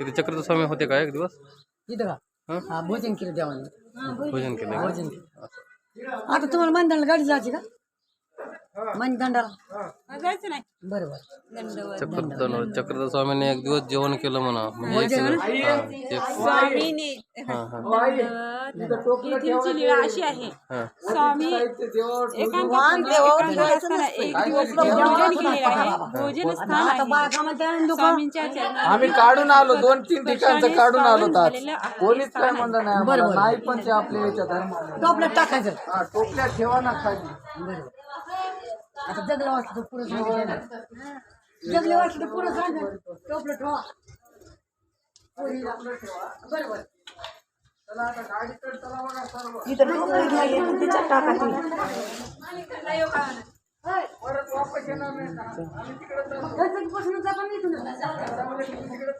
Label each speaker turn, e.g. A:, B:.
A: इथे चक्रधर स्वामी होते का एक दिवस?
B: इथं का?
A: हं?
B: भोजन केलं देवाने.
A: भोजन केलं?
B: भोजन केलं. आता तुम्हाला मनदंडाला गाडी जायची का? मनदंडाला
C: जायचं नाही.
B: बरोबर.
A: चक्रधर चक्रधर स्वामीने एक दिवस जेवण केलं म्हणा. म्हणजे एक हा, एक-
C: स्वामीने.
A: हा, हा,
C: येथीलची लीळा अशी आहे.
A: हा.
C: स्वामी एकांत एकांत असताना एक दिवस भोजन केलेलं आहे. भोजन स्थान
B: आता
C: आहे.
B: बायका म्हणते लोक
C: स्वामींच्या चरणात
D: आम्ही काढून आलो. दोन तीन ठिकाणचं काढून आलो.
C: झालेलं आहे.
D: कोणीच काय म्हणलं नाही. आम्हाला. नाही पण ते आपल्या याच्या धर्माला.
B: टोपल्यात टाकायचं.
D: हा, टोपल्या ठेवा ना खाली.
B: बरोबर. आता जगलं वाटलं तर पुढं सांगितलं जगलं वाटलं तर पुढं सांग टोपलं ठेवा पोरीला. बरोबर
D: परत वापस येणार नाही का? आम्ही तिकडे चाललो.
B: गणपतीपासून जाता नाही तुम्ही
D: तिकडे